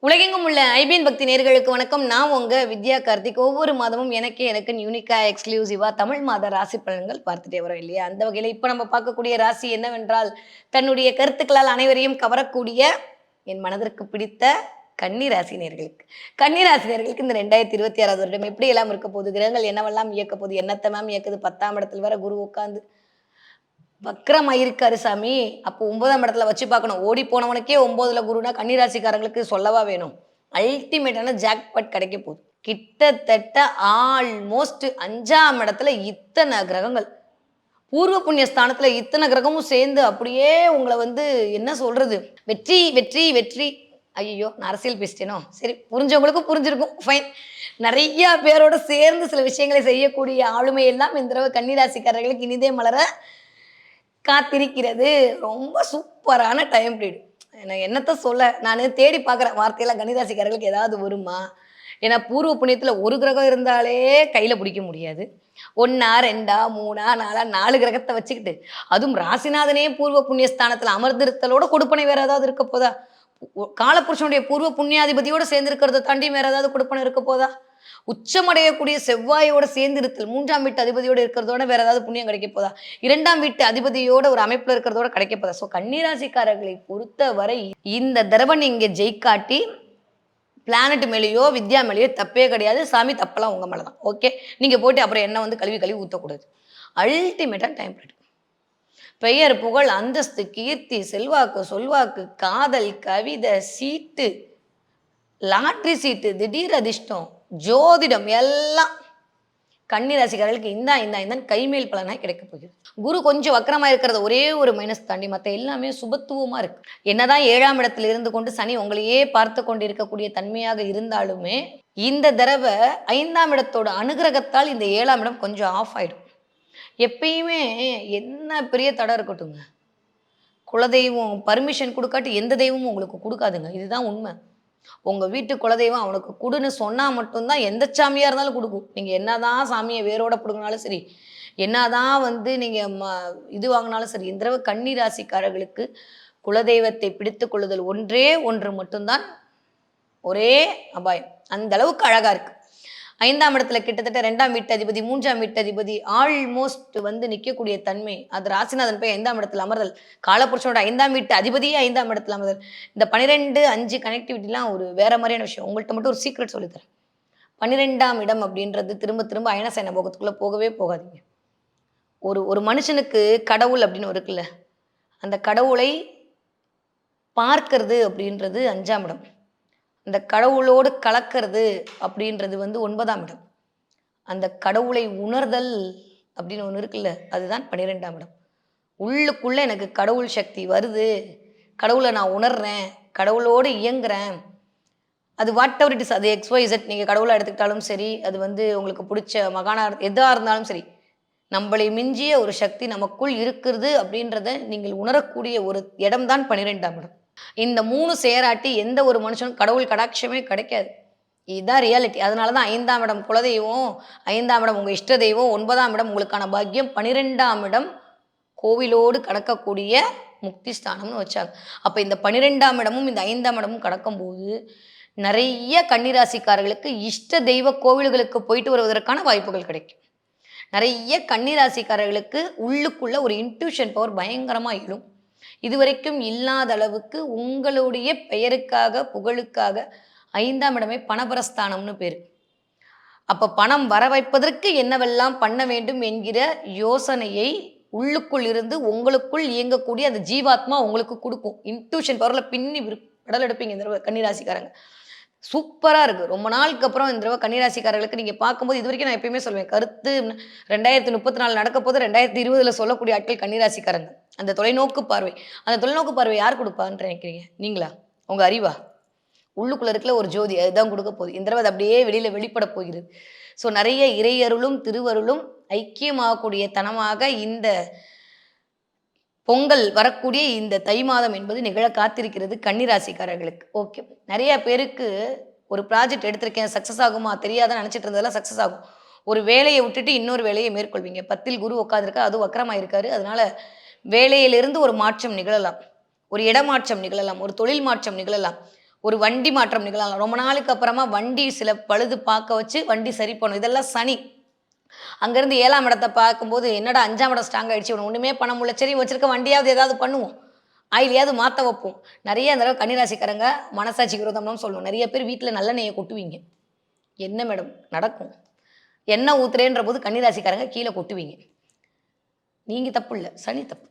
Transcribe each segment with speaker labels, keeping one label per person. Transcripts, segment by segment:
Speaker 1: உலகெங்கும் உள்ள ஐபிஎன் பக்தி நேர்களுக்கு வணக்கம். நான் உங்க வித்யா கார்த்திக். ஒவ்வொரு மாதமும் எனக்கே எனக்கு யூனிக்கா எக்ஸ்க்ளூசிவா தமிழ் மாத ராசி பலன்கள் பார்த்துட்டே வரோம் இல்லையா? அந்த வகையில இப்ப நம்ம பார்க்கக்கூடிய ராசி என்னவென்றால் தன்னுடைய கருத்துக்களால் அனைவரையும் கவரக்கூடிய என் மனதிற்கு பிடித்த கன்னிராசினியர்களுக்கு. கன்னிராசினியர்களுக்கு இந்த ரெண்டாயிரத்தி இருபத்தி ஆறாவது வருடம் எப்படி எல்லாம் இருக்க போகுது? கிரகங்கள் என்னவெல்லாம் இயக்க போகுது? என்னத்தை மேம் இயக்குது? பத்தாம் இடத்துல வேற குரு உட்காந்து வக்ரம் சாமி. அப்போ ஒன்பதாம் இடத்துல வச்சு பார்க்கணும். ஓடி போனவனுக்கே ஒன்பதுல குருனா கன்னிராசிக்காரங்களுக்கு சொல்லவா வேணும். அல்டிமேட்டான ஜாக்பாட் கிடைக்க போகுது. கிட்டத்தட்ட ஆல்மோஸ்ட் அஞ்சாம் இடத்துல இத்தனை கிரகங்கள். பூர்வ புண்ணிய ஸ்தானத்துல இத்தனை கிரகமும் சேர்ந்து அப்படியே உங்களை வந்து என்ன சொல்றது? வெற்றி வெற்றி வெற்றி. ஐயோ நான் அரசியல் பேசிட்டேனோ? சரி புரிஞ்சவங்களுக்கும் புரிஞ்சிருக்கும். ஃபைன் நிறைய பேரோட சேர்ந்து சில விஷயங்களை செய்யக்கூடிய ஆளுமை எல்லாம் இந்த தடவை கன்னிராசிக்காரர்களுக்கு இனிதே மலர காத்திருக்கிறது. ரொம்ப சூப்பரான டைம் பீரியட் நான் என்னத்த சொல்ல? நான் தேடி பார்க்குறேன். வார்த்தையெல்லாம் கன்னிராசிக்காரர்களுக்கு ஏதாவது வருமா? ஏன்னா பூர்வ புண்ணியத்தில் ஒரு கிரகம் இருந்தாலே கையில் பிடிக்க முடியாது. ஒன்றா ரெண்டா மூணா நாலா நாலு கிரகத்தை வச்சுக்கிட்டு அதுவும் ராசிநாதனே பூர்வ புண்ணியஸ்தானத்தில் அமர்ந்திருத்தலோட கொடுப்பனை வேற ஏதாவது இருக்க போதா? காலபுருஷனுடைய பூர்வ புண்ணியாதிபதியோட சேர்ந்திருக்கிறத தாண்டி வேற ஏதாவது கொடுப்பன இருக்க போதா? உச்சமடையக்கூடிய செவ்வாயோட சேர்ந்திருத்தல் மூன்றாம் வீட்டு அதிபதியோட இருக்கிறதோட வேற ஏதாவது புண்ணியம் கிடைக்க போதா? இரண்டாம் வீட்டு அதிபதியோட ஒரு அமைப்புல இருக்கிறதோட கிடைக்க போதா? ஸோ கன்னிராசிக்காரர்களை பொறுத்தவரை இந்த தடவை நீங்க ஜெயிக்காட்டி பிளானட் மேலேயோ வித்யா மேலேயோ தப்பே கிடையாது. சாமி தப்பெல்லாம் உங்க மேலே தான் ஓகே நீங்க போயிட்டு அப்புறம் என்ன வந்து கழுவி கழுவி ஊற்றக்கூடாது அல்டிமேட்டாக டைம் பீரியட் பெயர் புகழ் அந்தஸ்து கீர்த்தி செல்வாக்கு சொல்வாக்கு காதல் கவிதை சீட்டு லாட்ரி சீட்டு திடீர் அதிர்ஷ்டம் ஜோதிடம் எல்லாம் கன்னி ராசிக்காரர்களுக்கு இந்தா இந்தா இந்தான் கைமேல் பலனாக கிடைக்க போகுது குரு கொஞ்சம் வக்கரமாக இருக்கிறத ஒரே ஒரு மைனஸ் தாண்டி மற்ற எல்லாமே சுபத்துவமாக இருக்கு. என்னதான் ஏழாம் இடத்துல இருந்து கொண்டு சனி உங்களையே பார்த்து கொண்டு இருக்கக்கூடிய தன்மையாக இருந்தாலுமே இந்த தடவை ஐந்தாம் இடத்தோட அனுகிரகத்தால் இந்த ஏழாம் இடம் கொஞ்சம் ஆஃப் ஆயிடும். எப்பயுமே என்ன பெரிய தடை இருக்கட்டுங்க. குலதெய்வம் பர்மிஷன் கொடுக்காட்டி எந்த தெய்வமும் உங்களுக்கு கொடுக்காதுங்க. இதுதான் உண்மை. உங்கள் வீட்டு குலதெய்வம் அவனுக்கு கொடுன்னு சொன்னால் மட்டும்தான் எந்த சாமியாக இருந்தாலும் கொடுக்கும். நீங்கள் என்னதான் சாமியை வேரோட பிடுங்கினாலும் சரி என்னதான் வந்து நீங்கள் ம- இது வாங்கினாலும் சரி இந்த தடவை கன்னி ராசிக்காரர்களுக்கு குலதெய்வத்தை பிடித்து கொள்ளுதல் ஒன்றே ஒன்று மட்டும்தான். ஒரே அபாயம். அந்த அளவுக்கு அழகாக இருக்குது ஐந்தாம் இடத்துல கிட்டத்தட்ட ரெண்டாம் வீட்டதிபதி மூன்றாம் வீட்டதிபதி ஆல்மோஸ்ட் வந்து நிற்கக்கூடிய தன்மை. அது ராசிநாதன் போய் ஐந்தாம் இடத்துல அமர்தல். காலப்புருஷனோட ஐந்தாம் வீட்டு அதிபதியே ஐந்தாம் இடத்துல அமர்தல். இந்த பன்னிரெண்டு அஞ்சு கனெக்டிவிட்டிலாம் ஒரு வேற மாதிரியான விஷயம். உங்கள்கிட்ட மட்டும் ஒரு சீக்ரெட் சொல்லித்தரேன். பன்னிரெண்டாம் இடம் அப்படின்றது திரும்ப திரும்ப அயனசைன போகத்துக்குள்ளே போகவே போகாதீங்க. ஒரு ஒரு மனுஷனுக்கு கடவுள் அப்படின்னு ஒரு இருக்குல்ல அந்த கடவுளை பார்க்கறது அப்படின்றது அஞ்சாம் இடம். அந்த கடவுளோடு கலக்கிறது அப்படின்றது வந்து ஒன்பதாம் இடம். அந்த கடவுளை உணர்தல் அப்படின்னு ஒன்று இருக்குல்ல அதுதான் பன்னிரெண்டாம் இடம். உள்ளுக்குள்ளே எனக்கு கடவுள் சக்தி வருது. கடவுளை நான் உணர்றேன். கடவுளோடு இயங்குறேன். அது வாட் எவர் இட் இஸ் அது எக்ஸ் ஒய் இசட் நீங்கள் கடவுளை எடுத்துக்கிட்டாலும் சரி அது வந்து உங்களுக்கு பிடிச்ச மகானா எதாக இருந்தாலும் சரி நம்மளை மிஞ்சிய ஒரு சக்தி நமக்குள் இருக்கிறது அப்படின்றத நீங்கள் உணரக்கூடிய ஒரு இடம்தான் பன்னிரெண்டாம் இடம். இந்த மூணு சேராட்டி எந்த ஒரு மனுஷனும் கடவுள் கடாட்சமே கிடைக்காது. இதுதான் ரியாலிட்டி அதனால தான் ஐந்தாம் இடம் குலதெய்வம் ஐந்தாம் இடம் உங்கள் இஷ்ட தெய்வம் ஒன்பதாம் இடம் உங்களுக்கான பாக்கியம் பன்னிரெண்டாம் இடம் கோவிலோடு கடக்கக்கூடிய முக்தி ஸ்தானம்னு வச்சாங்க. அப்போ இந்த பன்னிரெண்டாம் இடமும் இந்த ஐந்தாம் இடமும் கடக்கும்போது நிறைய கன்னிராசிக்காரர்களுக்கு இஷ்ட தெய்வ கோவில்களுக்கு போயிட்டு வருவதற்கான வாய்ப்புகள் கிடைக்கும். நிறைய கன்னிராசிக்காரர்களுக்கு உள்ளுக்குள்ள ஒரு இன்ட்யூஷன் பவர் பயங்கரமாக எழும். இதுவரைக்கும் இல்லாத அளவுக்கு உங்களுடைய பெயருக்காக புகழுக்காக ஐந்தாம் இடமே பணபரஸ்தானம்னு பேர். அப்போ பணம் வர வைப்பதற்கு என்னவெல்லாம் பண்ண வேண்டும் என்கிற யோசனையை உள்ளுக்குள் இருந்து உங்களுக்குள் இயங்கக்கூடிய அந்த ஜீவாத்மா உங்களுக்கு கொடுக்கும். இன்ட்யூஷன் பவரில் பின்னி விரு- எடுப்பீங்க இந்த கன்னிராசிக்காரங்க. சூப்பரா இருக்கு. ரொம்ப நாளுக்கு அப்புறம் இந்த தடவை கன்னிராசிக்காரர்களுக்கு நீங்க பார்க்கும்போது இது வரைக்கும் நான் எப்பயுமே சொல்லுவேன் கருத்து ரெண்டாயிரத்தி முப்பத்தி நாலு நடக்க போது ரெண்டாயிரத்தி இருபதுல சொல்லக்கூடிய ஆட்கள் கன்னிராசிக்காரங்க. அந்த தொலைநோக்கு பார்வை. அந்த தொலைநோக்கு பார்வை யார் கொடுப்பான்னு நினைக்கிறீங்க? நீங்களா? உங்க அறிவா? உள்ளுக்குள்ள இருக்கிற ஒரு ஜோதி அதுதான் கொடுக்க போகுது. இந்த தடவை அது அப்படியே வெளியில வெளிப்பட போகிறது. ஸோ நிறைய இறையருளும் திருவருளும் ஐக்கியமாகக்கூடிய தனமாக இந்த பொங்கல் வரக்கூடிய இந்த தை மாதம் என்பது நிகழ காத்திருக்கிறது கன்னிராசிக்காரர்களுக்கு. ஓகே நிறைய பேருக்கு ஒரு ப்ராஜெக்ட் எடுத்திருக்கேன் சக்ஸஸ் ஆகுமா தெரியாத நினச்சிட்டு இருந்ததெல்லாம் சக்ஸஸ் ஆகும். ஒரு வேலையை விட்டுட்டு இன்னொரு வேலையை மேற்கொள்வீங்க. பத்தில் குரு உட்காந்துருக்கா அது வக்கரமாக இருக்காரு அதனால வேலையிலிருந்து ஒரு மாற்றம் நிகழலாம். ஒரு இடமாற்றம் நிகழலாம். ஒரு தொழில் மாற்றம் நிகழலாம். ஒரு வண்டி மாற்றம் நிகழலாம். ரொம்ப நாளுக்கு அப்புறமா வண்டி சில பழுது பார்க்க வச்சு வண்டி சரி பண்ணும் இதெல்லாம் சனி. அங்கேருந்து ஏழாம் இடத்தை பார்க்கும்போது என்னடா அஞ்சாம் இடம் ஸ்ட்ராங் ஆகிடுச்சு இவனை ஒன்றுமே பண்ண முடியல. சரி வச்சிருக்க வண்டியாவது ஏதாவது பண்ணுவோம். ஆயிலையாவது மாற்ற வைப்போம். நிறைய இந்த தடவை கன்னிராசிக்காரங்க மனசாட்சி விரோதம்னு சொல்லணும் நிறைய பேர் வீட்டில் நல்லெண்ணெயை கொட்டுவீங்க. என்ன மேடம்? நடக்கும். எண்ணெய் ஊத்துறேன்ற போது கன்னிராசிக்காரங்க கீழே கொட்டுவீங்க. நீங்கள் தப்பு இல்லை. சனி தப்பு.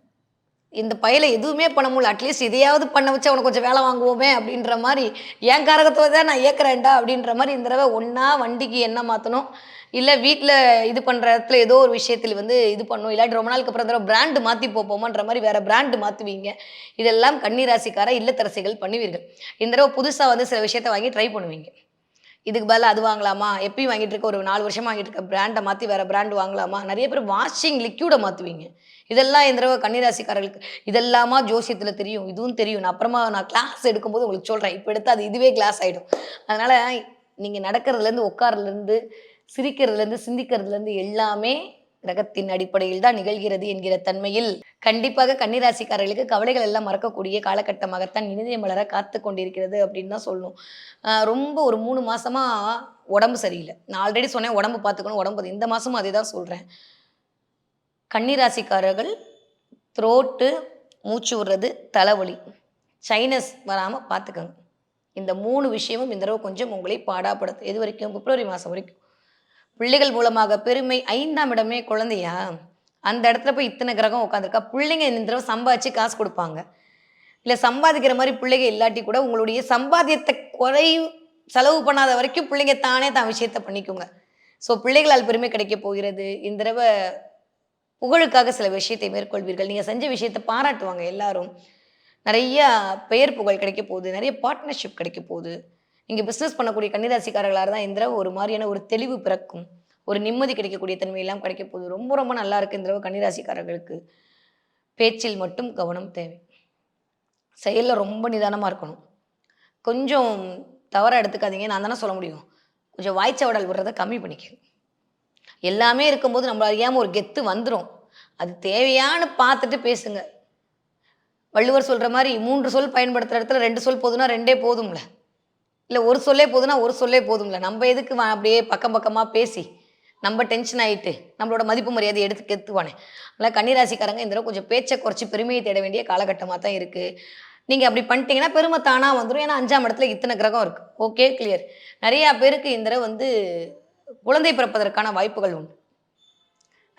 Speaker 1: இந்த பயலை எதுவுமே பண்ண முடியல. அட்லீஸ்ட் இதையாவது பண்ண வச்சு அவனுக்கு கொஞ்சம் வேலை வாங்குவோமே அப்படின்ற மாதிரி என் காரகத்தை தான் நான் ஏற்கிறேன்டா அப்படின்ற மாதிரி இந்த தடவை ஒன்றா வண்டிக்கு என்ன மாற்றணும் இல்லை வீட்டில் இது பண்ணுற இடத்துல ஏதோ ஒரு விஷயத்தில் வந்து இது பண்ணும். இல்லாட்டி ரொம்ப நாளுக்கு அப்புறம் தடவை பிராண்டு மாற்றி போப்போமான்ற மாதிரி வேறு பிராண்டு மாற்றுவீங்க இதெல்லாம் கன்னிராசிக்கார இல்லத்தரசிகள் பண்ணுவீர்கள். இந்த தடவை புதுசாக வந்து சில விஷயத்த வாங்கி ட்ரை பண்ணுவீங்க. இதுக்கு பதிலாக அது வாங்கலாமா? எப்பயும் வாங்கிட்டு இருக்க ஒரு நாலு வருஷமா வாங்கிட்டு இருக்க பிராண்டை மாற்றி வேற பிராண்ட் வாங்கலாமா? நிறைய பேர் வாஷிங் லிக்யூடை மாற்றுவீங்க இதெல்லாம் இந்த தடவை கன்னிராசிக்காரர்களுக்கு இதெல்லாமா ஜோசியத்தில் தெரியும் இதுவும் தெரியும். நான் அப்புறமா நான் கிளாஸ் எடுக்கும்போது உங்களுக்கு சொல்கிறேன் இப்போ எடுத்து அது இதுவே கிளாஸ் ஆகிடும் அதனால் நீங்கள் நடக்கிறதுலேருந்து உட்கார்றதுலேருந்து சிரிக்கிறதுலேருந்து சிந்திக்கிறதுலேருந்து எல்லாமே கிரகத்தின் அடிப்படையில் தான் நிகழ்கிறது என்கிற தன்மையில் கண்டிப்பாக கன்னிராசிக்காரர்களுக்கு கவலைகள் எல்லாம் மறக்கக்கூடிய காலகட்டமாகத்தான் இனிதய மலர காத்து கொண்டிருக்கிறது அப்படின்னு தான் சொல்லணும். ரொம்ப ஒரு மூணு மாசமா உடம்பு சரியில்லை. நான் ஆல்ரெடி சொன்னேன் உடம்பு பார்த்துக்கணும் உடம்பு இந்த மாசமும் அதே தான் சொல்கிறேன் கன்னிராசிக்காரர்கள் த்ரோட்டு மூச்சு விடுறது தலைவலி சைனஸ் வராமல் பார்த்துக்கோங்க. இந்த மூணு விஷயமும் இந்த தடவை கொஞ்சம் உங்களை பாடாப்படுத்து. எது வரைக்கும்? பிப்ரவரி மாதம் வரைக்கும். பிள்ளைகள் மூலமாக பெருமை ஐந்தாம் இடமே குழந்தையா? அந்த இடத்துல போய் இத்தனை கிரகம் உட்காந்துருக்கா பிள்ளைங்க இந்த தடவை சம்பாதிச்சு காசு கொடுப்பாங்க. இல்லை சம்பாதிக்கிற மாதிரி பிள்ளைங்க இல்லாட்டி கூட உங்களுடைய சம்பாத்தியத்தை குறை செலவு பண்ணாத வரைக்கும் பிள்ளைங்க தானே தான் விஷயத்தை பண்ணிக்கோங்க. ஸோ பிள்ளைகளால் பெருமை கிடைக்க போகிறது. இந்த தடவை புகழுக்காக சில விஷயத்தை மேற்கொள்வீர்கள். நீங்கள் செஞ்ச விஷயத்தை பாராட்டுவாங்க எல்லாரும். நிறைய பெயர் புகழ் கிடைக்க போகுது. நிறைய பார்ட்னர்ஷிப் கிடைக்க போகுது. இங்கே பிஸ்னஸ் பண்ணக்கூடிய கன்னிராசிக்காரர்களாக இருந்தால் இந்த ஒரு மாதிரியான ஒரு தெளிவு பிறக்கும். ஒரு நிம்மதி கிடைக்கக்கூடிய தன்மை எல்லாம் கிடைக்க போகுது. ரொம்ப ரொம்ப நல்லா இருக்கு இந்த தடவை கன்னிராசிக்காரர்களுக்கு. பேச்சில் மட்டும் கவனம் தேவை. செயலில் ரொம்ப நிதானமாக இருக்கணும். கொஞ்சம் தவறாக எடுத்துக்காதீங்க. நான் தானே சொல்ல முடியும். கொஞ்சம் வாய்ச்சவடல் விடுறதை கம்மி பண்ணிக்க. எல்லாமே இருக்கும்போது நம்மள அறியாமல் ஒரு கெத்து வந்துடும் அது தேவையான்னு பார்த்துட்டு பேசுங்க. வள்ளுவர் சொல்கிற மாதிரி மூன்று சொல் பயன்படுத்துகிற இடத்துல ரெண்டு சொல் போதும்னா ரெண்டே போதும்ல. இல்லை ஒரு சொல்லே போதுன்னா ஒரு சொல்லே போதும்ல. நம்ம எதுக்கு வா- அப்படியே பக்கம் பக்கமாக பேசி நம்ம டென்ஷன் ஆகிட்டு நம்மளோட மதிப்பு மரியாதை எடுத்து கெத்துவானே அதனால் கன்னிராசிக்காரங்க இந்த தடவை கொஞ்சம் பேச்சை குறைச்சி பெருமையை தேட வேண்டிய காலகட்டமாக தான் இருக்குது நீங்கள் அப்படி பண்ணிட்டீங்கன்னா பெருமை தானாக வந்துடும் ஏன்னா அஞ்சாம் இடத்துல இத்தனை கிரகம் இருக்குது ஓகே கிளியர் நிறையா பேருக்கு இந்த தடவை வந்து குழந்தை பிறப்பதற்கான வாய்ப்புகள் உண்டு.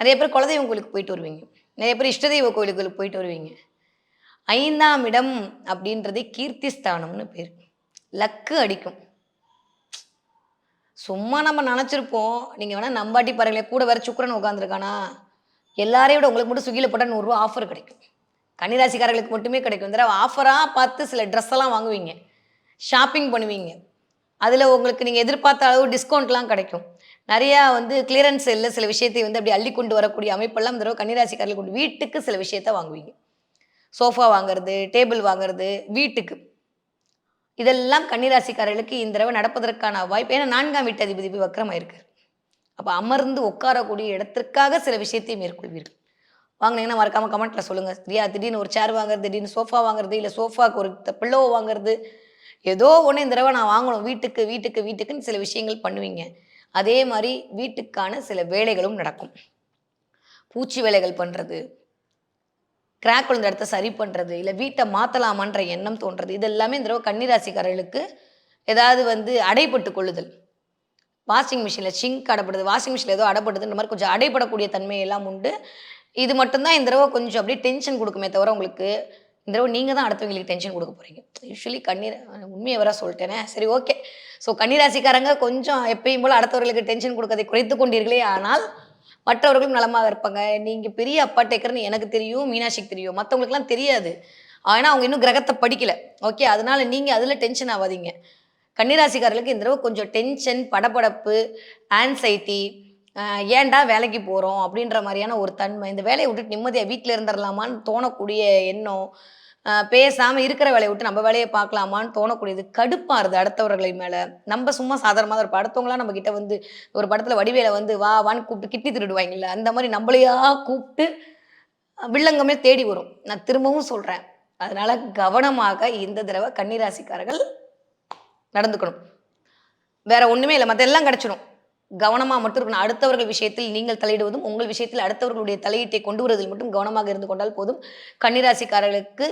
Speaker 1: நிறைய பேர் குலதெய்வம் கோயிலுக்கு போயிட்டு வருவீங்க. நிறைய பேர் இஷ்டதெய்வ கோயிலுக்கு போயிட்டு வருவீங்க. ஐந்தாம் இடம் அப்படின்றதே கீர்த்தி ஸ்தானம்னு பேர். லக்கு அடிக்கும். சும்மா நம்ம நினச்சிருப்போம். நீங்கள் வேணால் நம்பாட்டி பாருங்களேன். கூட வேறு சுக்கரன் உட்காந்துருக்கானா எல்லாரையும் விட உங்களுக்கு மட்டும் ஸ்விக்கியில் போட்டால் நூறுரூவா ஆஃபர் கிடைக்கும். கன்னிராசிக்காரர்களுக்கு மட்டுமே கிடைக்கும். தடவை ஆஃபராக பார்த்து சில ட்ரெஸ் எல்லாம் வாங்குவீங்க. ஷாப்பிங் பண்ணுவீங்க. அதில் உங்களுக்கு நீங்கள் எதிர்பார்த்த அளவு டிஸ்கவுண்ட்லாம் கிடைக்கும். நிறையா வந்து கிளியரன்ஸ் இல்லை சில விஷயத்தை வந்து அப்படி அள்ளி கொண்டு வரக்கூடிய அமைப்பெல்லாம் இந்த தடவை கன்னிராசிக்காரர்களுக்கு வீட்டுக்கு சில விஷயத்த வாங்குவீங்க. சோஃபா வாங்குறது டேபிள் வாங்குறது வீட்டுக்கு. இதெல்லாம் கன்னிராசிக்காரர்களுக்கு இந்த தடவை நடப்பதற்கான வாய்ப்பு. ஏன்னா நான்காம் வீட்டு அதிபதி போய் வக்கரமாயிருக்கார் அப்போ அமர்ந்து உட்காரக்கூடிய இடத்திற்காக சில விஷயத்தை மேற்கொள்வீர்கள். வாங்கினீங்கன்னா மறக்காம கமெண்ட்ல சொல்லுங்க. சரியா திடீர்னு ஒரு சேர் வாங்குறது திடீர்னு சோஃபா வாங்குறது இல்லை சோஃபாவுக்கு ஒரு பிள்ளோ வாங்குறது. ஏதோ ஒன்று இந்த தடவை நான் வாங்கணும். வீட்டுக்கு வீட்டுக்கு வீட்டுக்குன்னு சில விஷயங்கள் பண்ணுவீங்க. அதே மாதிரி வீட்டுக்கான சில வேலைகளும் நடக்கும். பூச்சி வேலைகள் பண்ணுறது கிராக் விழுந்த இடத்த சரி பண்ணுறது இல்லை வீட்டை மாற்றலாமான்ற எண்ணம் தோன்றது இது எல்லாமே இந்த தடவை கன்னிராசிக்காரர்களுக்கு ஏதாவது வந்து அடைப்பட்டு கொள்ளுதல். வாஷிங் மிஷினில் சிங்க் அடைப்படுது வாஷிங் மிஷினில் ஏதோ அடைப்படுதுன்ற மாதிரி கொஞ்சம் அடைப்படக்கூடிய தன்மை எல்லாம் உண்டு. இது மட்டும்தான் இந்த தடவை கொஞ்சம் அப்படியே டென்ஷன் கொடுக்குமே தவிர உங்களுக்கு இந்த தடவை நீங்கள் தான் அடுத்தவங்களுக்கு டென்ஷன் கொடுக்க போகிறீங்க யூஸ்வலி கண்ணீர் உண்மையை வர சொல்லிட்டேனே. சரி ஓகே ஸோ கன்னிராசிக்காரங்க கொஞ்சம் எப்பயும் போல் அடுத்தவர்களுக்கு டென்ஷன் கொடுக்கறதை குறைத்து கொண்டீர்களே ஆனால் மற்றவர்களும் நலமாக இருப்பாங்க. நீங்கள் பெரிய அப்பா டேக்கர்னு எனக்கு தெரியும் மீனாட்சிக்கு தெரியும். மற்றவங்களுக்குலாம் தெரியாது. ஆனால் அவங்க இன்னும் கிரகத்தை படிக்கல. ஓகே? அதனால நீங்கள் அதில் டென்ஷன் ஆகாதீங்க கன்னிராசிக்காரர்களுக்கு இந்த தடவை கொஞ்சம் டென்ஷன் படபடப்பு ஆன்சைட்டி ஏன்டா வேலைக்கு போகிறோம் அப்படின்ற மாதிரியான ஒரு தன்மை இந்த வேலையை விட்டுட்டு நிம்மதியாக வீட்டில் இருந்துடலாமான்னு தோணக்கூடிய எண்ணம் பேசாமல் பேசாம இருக்கிற வேலையை விட்டு நம்ம வேலையை பார்க்கலாமான்னு தோணக்கூடியது கடுப்பாருது அடுத்தவர்களை மேல. நம்ம சும்மா சாதாரணமாக இருப்போம் அடுத்தவங்களாம் நம்ம கிட்ட வந்து ஒரு படத்துல வடிவேல வந்து வா வான்னு கூப்பிட்டு கிட்டி திருடுவாங்கல்ல அந்த மாதிரி நம்மளையா கூப்பிட்டு வில்லங்கமே தேடி வரும். நான் திரும்பவும் சொல்றேன். அதனால கவனமாக இந்த தடவை கன்னிராசிக்காரர்கள் நடந்துக்கணும். வேற ஒண்ணுமே இல்லை மற்ற எல்லாம் கிடைச்சிடும் கவனமாக மட்டும் இருக்கணும். அடுத்தவர்கள் விஷயத்தில் நீங்கள் தலையிடுவதும் உங்கள் விஷயத்தில் அடுத்தவர்களுடைய தலையீட்டை கொண்டு வருவதில் மட்டும் கவனமாக இருந்து கொண்டால் போதும். கன்னிராசிக்காரர்களுக்கு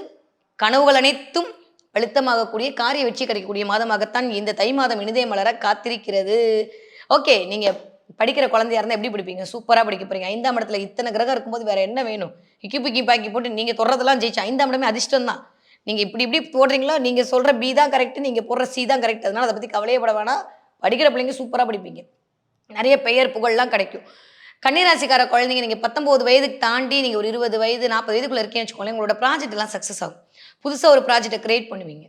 Speaker 1: கனவுகள் அனைத்தும் அழுத்தமாகக்கூடிய காரிய வெற்றி கிடைக்கக்கூடிய மாதமாகத்தான் இந்த தை மாதம் இனிதே மலர காத்திருக்கிறது. ஓகே நீங்க படிக்கிற குழந்தையா இருந்தா எப்படி படிப்பீங்க? சூப்பரா படிக்க போறீங்க. ஐந்தாம் இடத்துல இத்தனை கிரகம் இருக்கும்போது வேற என்ன வேணும்? இக்கி பிக்கி பாக்கி போட்டு நீங்க தொடர்றதெல்லாம் ஜெயிச்சு ஐந்தாம் இடமே அதிர்ஷ்டம் தான். நீங்க இப்படி இப்படி போடுறீங்களோ நீங்க சொல்ற பி தான் கரெக்ட் நீங்க போடுற சி தான் கரெக்ட் அதனால அதை பத்தி கவலையப்பட வேணாம். படிக்கிற பிள்ளைங்க சூப்பரா படிப்பீங்க. நிறைய பெயர் புகழ்லாம் கிடைக்கும். கன்னிராசிக்கார குழந்தைங்க நீங்கள் பத்தொம்போது வயதுக்கு தாண்டி நீங்கள் ஒரு இருபது வயது நாற்பது வயதுக்குள்ள இருக்கீங்கன்னு வச்சுக்கோங்களேன் உங்களோட ப்ராஜெக்ட் எல்லாம் சக்ஸஸ் ஆகும். புதுசாக ஒரு ப்ராஜெக்டை கிரியேட் பண்ணுவீங்க.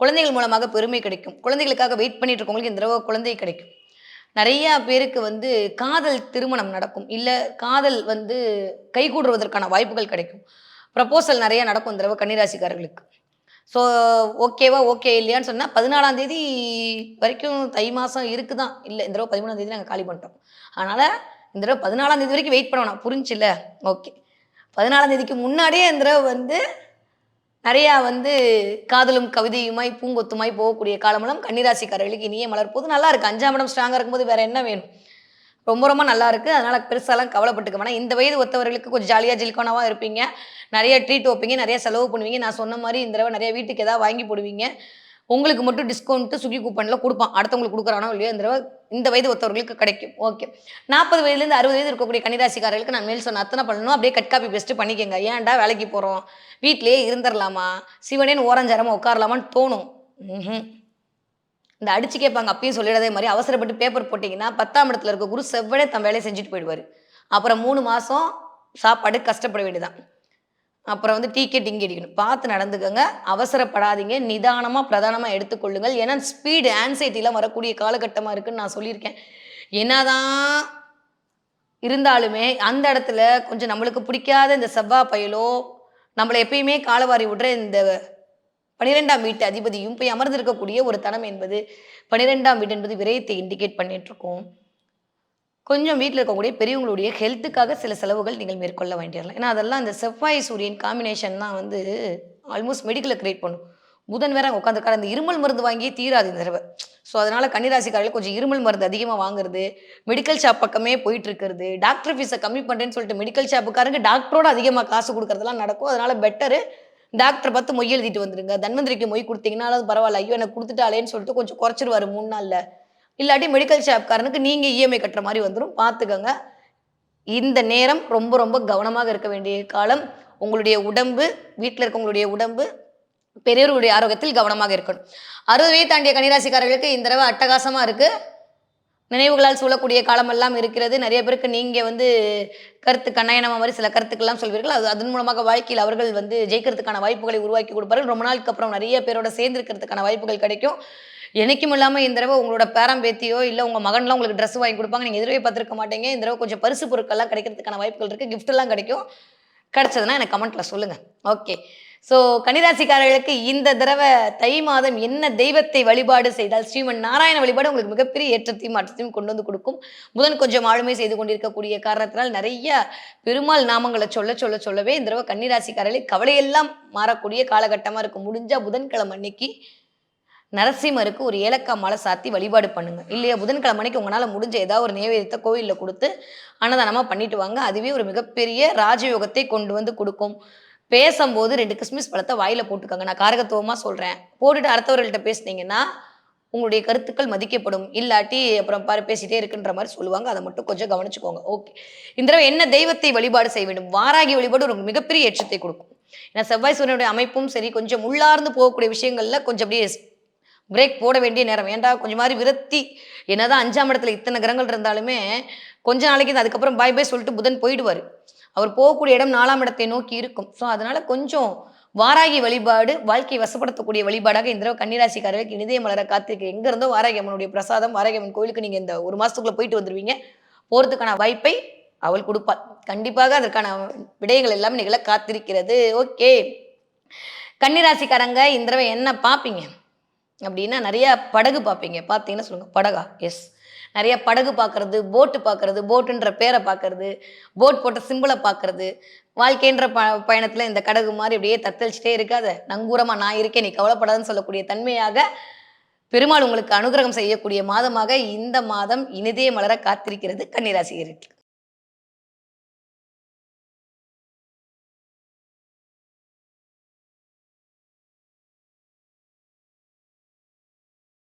Speaker 1: குழந்தைகள் மூலமாக பெருமை கிடைக்கும். குழந்தைகளுக்காக வெயிட் பண்ணிட்டு இருக்கவங்களுக்கு இந்த தடவை குழந்தை கிடைக்கும். நிறையா பேருக்கு வந்து காதல் திருமணம் நடக்கும். இல்லை காதல் வந்து கைகூடுவதற்கான வாய்ப்புகள் கிடைக்கும். ப்ரப்போசல் நிறைய நடக்கும் இந்த தடவை கன்னிராசிக்காரர்களுக்கு. ஸோ ஓகேவா ஓகே இல்லையான்னு சொன்னால் பதினாலாம் தேதி வரைக்கும் தை மாதம் இருக்குதான். இல்லை இந்த தடவை பதிமூணாம் தேதி நாங்கள் காலி பண்ணிட்டோம். அதனால் இந்த தடவை பதினாலாம் தேதி வரைக்கும் வெயிட் பண்ணணும் புரிஞ்சில்ல ஓகே பதினாலாம் தேதிக்கு முன்னாடியே இந்த தடவை வந்து நிறையா வந்து காதலும் கவிதையுமாய் பூங்கொத்துமாய் போகக்கூடிய காலமெல்லாம் கன்னிராசிக்காரர்களுக்கு இனிய மலர்போது நல்லா இருக்கு. அஞ்சாம் இடம் ஸ்ட்ராங்காக இருக்கும்போது வேற என்ன வேணும்? ரொம்ப ரொம்ப நல்லா இருக்கு. அதனால பெருசாலாம் கவலைப்பட்டுக்க வேணாம். இந்த வயது ஒத்தவர்களுக்கு கொஞ்சம் ஜாலியாக ஜில்கோனாவாக இருப்பீங்க. நிறைய ட்ரீட் வைப்பீங்க. நிறைய செலவு பண்ணுவீங்க. நான் சொன்ன மாதிரி இந்த தடவை நிறைய வீட்டுக்கு ஏதாவது வாங்கி போடுவீங்க. உங்களுக்கு மட்டும் டிஸ்கவுண்ட்டு சுகி கூப்பனில் கொடுப்பான். அடுத்தவங்களுக்கு கொடுக்குறானோ இல்லையோ இந்த தடவை இந்த வயது ஒத்தவர்களுக்கு கிடைக்கும். ஓகே நாற்பது வயதுலேருந்து அறுபது வயது இருக்கக்கூடிய கன்னிராசிக்காரர்களுக்கு நான் மேல் சொன்ன அத்தனை பண்ணணும் அப்படியே கட் காப்பி பெஸ்ட்டு பண்ணிக்கங்க. ஏன்டா வேலைக்கு போகிறோம் வீட்டிலேயே இருந்துடலாமா சிவனேன்னு ஓரஞ்சாரமாக உட்காரலாமான்னு தோணும். ம்ஹும். இந்த அடிச்சு கேட்பாங்க அப்பயும் சொல்லிடாதே மாதிரி. அவசரப்பட்டு பேப்பர் போட்டிங்கன்னா பத்தாம் இடத்துல இருக்க குரு செவ்வனே தன் வேலையை செஞ்சுட்டு போயிடுவார். அப்புறம் மூணு மாதம் சாப்பாடு கஷ்டப்பட வேண்டியதான் அப்புறம் வந்து டிக்கெட் இங்கே அடிக்கணும். பார்த்து நடந்துக்கங்க. அவசரப்படாதீங்க. நிதானமாக பிரதானமாக எடுத்துக்கொள்ளுங்கள். ஏன்னா ஸ்பீடு ஆன்சைட்டிலாம் வரக்கூடிய காலகட்டமாக இருக்குன்னு நான் சொல்லியிருக்கேன். என்னதான் இருந்தாலுமே அந்த இடத்துல கொஞ்சம் நம்மளுக்கு பிடிக்காத இந்த செவ்வாய் பயலோ நம்மளை எப்பயுமே காலவாரி விடுற இந்த பன்னிரெண்டாம் வீட்டு அதிபதியும் போய் அமர்ந்திருக்கக்கூடிய ஒரு தனம் என்பது பனிரெண்டாம் வீடு என்பது விரயத்தை இண்டிகேட் பண்ணிட்டு இருக்கோம் கொஞ்சம் வீட்டில் இருக்கக்கூடிய பெரியவங்களுடைய ஹெல்த்துக்காக சில செலவுகள் நீங்கள் மேற்கொள்ள வேண்டியதில்லை. ஏன்னா அதெல்லாம் இந்த செவ்வாய் சூரியன் காம்பினேஷன் தான் வந்து ஆல்மோஸ்ட் மெடிக்கலை கிரியேட் பண்ணும். புதன் வேற உட்காந்துருக்காரு அந்த இருமல் மருந்து வாங்கியே தீராது இந்த தடவை. ஸோ அதனால கன்னிராசிக்காரர்கள் கொஞ்சம் இருமல் மருந்து அதிகமாக வாங்குறது மெடிக்கல் ஷாப் பக்கமே போயிட்டு இருக்கிறது டாக்டர் ஃபீஸை கம்மி பண்ணுறேன்னு சொல்லிட்டு மெடிக்கல் ஷாப்புக்காரங்க டாக்டரோட அதிகமாக காசு கொடுக்கறதெல்லாம் நடக்கும். அதனால பெட்டரு டாக்டர் பார்த்து மொய் எழுதிட்டு வந்துருங்க. தன்வந்திரிக்கு மொய் கொடுத்தீங்கனாலும் பரவாயில்ல. ஐயோ எனக்கு கொடுத்துட்டாலேன்னு சொல்லிட்டு கொஞ்சம் குறைச்சிருவாரு மூணு நாளில். இல்லாட்டி மெடிக்கல் ஷாப்காரனுக்கு நீங்கள் இஎம்ஐ கட்டுற மாதிரி வந்துடும் பார்த்துக்கோங்க. இந்த நேரம் ரொம்ப ரொம்ப கவனமாக இருக்க வேண்டிய காலம். உங்களுடைய உடம்பு வீட்டில் இருக்கவங்களுடைய உடம்பு பெரியவர்களுடைய ஆரோக்கியத்தில் கவனமாக இருக்கணும். அறுபது வயது தாண்டிய கன்னிராசிக்காரர்களுக்கு இந்த தடவை அட்டகாசமாக இருக்குது நினைவுகளால் சூழக்கூடிய காலமெல்லாம் இருக்கிறது. நிறைய பேருக்கு நீங்கள் வந்து கருத்து கண்ணயனமா மாதிரி சில கருத்துக்கள்லாம் சொல்வீர்கள். அது அதன் மூலமாக வாழ்க்கையில் அவர்கள் வந்து ஜெயிக்கிறதுக்கான வாய்ப்புகளை உருவாக்கி கொடுப்பார்கள். ரொம்ப நாளுக்கு அப்புறம் நிறைய பேரோட சேர்ந்திருக்கிறதுக்கான வாய்ப்புகள் கிடைக்கும். என்னைக்கும் இல்லாமல் இந்த தடவை உங்களோட பேரம்பேத்தியோ இல்லை உங்கள் மகன்லாம் உங்களுக்கு ட்ரெஸ் வாங்கி கொடுப்பாங்க. நீங்கள் எதிரே பார்த்துருக்க மாட்டீங்க. இந்த தடவை கொஞ்சம் பரிசு பொருட்கள்லாம் கிடைக்கிறதுக்கான வாய்ப்புகள் இருக்குது கிஃப்ட்லாம் கிடைக்கும். கிடைச்சதுன்னா எனக்கு கமெண்ட்டில் சொல்லுங்கள் ஓகே ஸோ கன்னிராசிக்காரர்களுக்கு இந்த தடவை தை மாதம் என்ன தெய்வத்தை வழிபாடு செய்தால் ஸ்ரீமன் நாராயண வழிபாடு உங்களுக்கு மிகப்பெரிய ஏற்றத்தையும் மாற்றத்தையும் கொண்டு வந்து கொடுக்கும். புதன் கொஞ்சம் ஆளுமை செய்து கொண்டிருக்கக்கூடிய காரணத்தினால் நிறைய பெருமாள் நாமங்களை சொல்ல சொல்ல சொல்லவே இந்த தடவை கன்னிராசிக்காரர்களை கவலையெல்லாம் மாறக்கூடிய காலகட்டமாக இருக்கும் முடிஞ்சால் புதன்கிழமை அன்னைக்கு நரசிம்மருக்கு ஒரு ஏலக்காய் மாலை சாத்தி வழிபாடு பண்ணுங்க. இல்லையா புதன்கிழமைக்கு உங்களால் முடிஞ்ச ஏதாவது ஒரு நைவேத்தியத்தை கோவிலில் கொடுத்து அன்னதானமாக பண்ணிட்டு வாங்க. அதுவே ஒரு மிகப்பெரிய ராஜயோகத்தை கொண்டு வந்து கொடுக்கும். பேசும்போது ரெண்டு கிறிஸ்மஸ் பழத்தை வாயில போட்டுக்கோங்க. நான் காரகத்துவமாக சொல்கிறேன் போட்டுட்டு அடுத்தவர்கள்ட்ட பேசுனீங்கன்னா உங்களுடைய கருத்துக்கள் மதிக்கப்படும். இல்லாட்டி அப்புறம் பாரு பேசிட்டே இருக்குன்ற மாதிரி சொல்லுவாங்க. அதை மட்டும் கொஞ்சம் கவனிச்சுக்கோங்க. ஓகே. இந்த தடவை என்ன தெய்வத்தை வழிபாடு செய்ய வேண்டும்? வாராகி வழிபாடு ஒரு மிகப்பெரிய ஏற்றத்தை கொடுக்கும். ஏன்னா செவ்வாய் சூரியனுடைய அமைப்பும் சரி கொஞ்சம் உள்ளார்ந்து போகக்கூடிய விஷயங்கள்ல கொஞ்சம் அப்படியே பிரேக் போட வேண்டிய நேரம். ஏன்டா கொஞ்சம் மாதிரி விரத்தி. என்னதான் அஞ்சாம் இடத்துல இத்தனை கிரகங்கள் இருந்தாலுமே கொஞ்ச நாளைக்கு அதுக்கப்புறம் பாய் பாய் சொல்லிட்டு புதன் போயிடுவார். அவர் போகக்கூடிய இடம் நாலாம் இடத்தை நோக்கி இருக்கும். ஸோ அதனால கொஞ்சம் வாராகி வழிபாடு வாழ்க்கையை வசப்படுத்தக்கூடிய வழிபாடாக இந்த தடவை கன்னிராசிக்காரர்களுக்கு இனிதய மலர காத்திருக்கு எங்க இருந்தோ வாராகி அம்மனுடைய பிரசாதம் வாராகி அம்மன் கோயிலுக்கு நீங்க இந்த ஒரு மாசத்துக்குள்ள போயிட்டு வந்துருவீங்க. போறதுக்கான வாய்ப்பை அவள் கொடுப்பாள். கண்டிப்பாக அதற்கான விடயங்கள் எல்லாமே நிகழ காத்திருக்கிறது. ஓகே கன்னிராசிக்காரங்க இந்த தடவை என்ன பார்ப்பீங்க அப்படின்னா நிறைய படகு பார்ப்பீங்க. பார்த்தீங்கன்னா சொல்லுங்க படகா? எஸ் நிறைய படகு பார்க்கறது போட்டு பார்க்கறது போட்டுன்ற பேரை பார்க்கறது போட் போட்ட சிம்பிளை பார்க்கறது. வாழ்க்கைன்ற ப பயணத்தில் இந்த கடகு மாதிரி அப்படியே தத்தளிச்சிட்டே இருக்காத. நங்கூரமாக நான் இருக்கேன் நீ கவலைப்படாதுன்னு சொல்லக்கூடிய தன்மையாக பெருமாள் உங்களுக்கு அனுகிரகம் செய்யக்கூடிய மாதமாக இந்த மாதம் இனிதே மலர காத்திருக்கிறது கன்னிராசிகருக்கு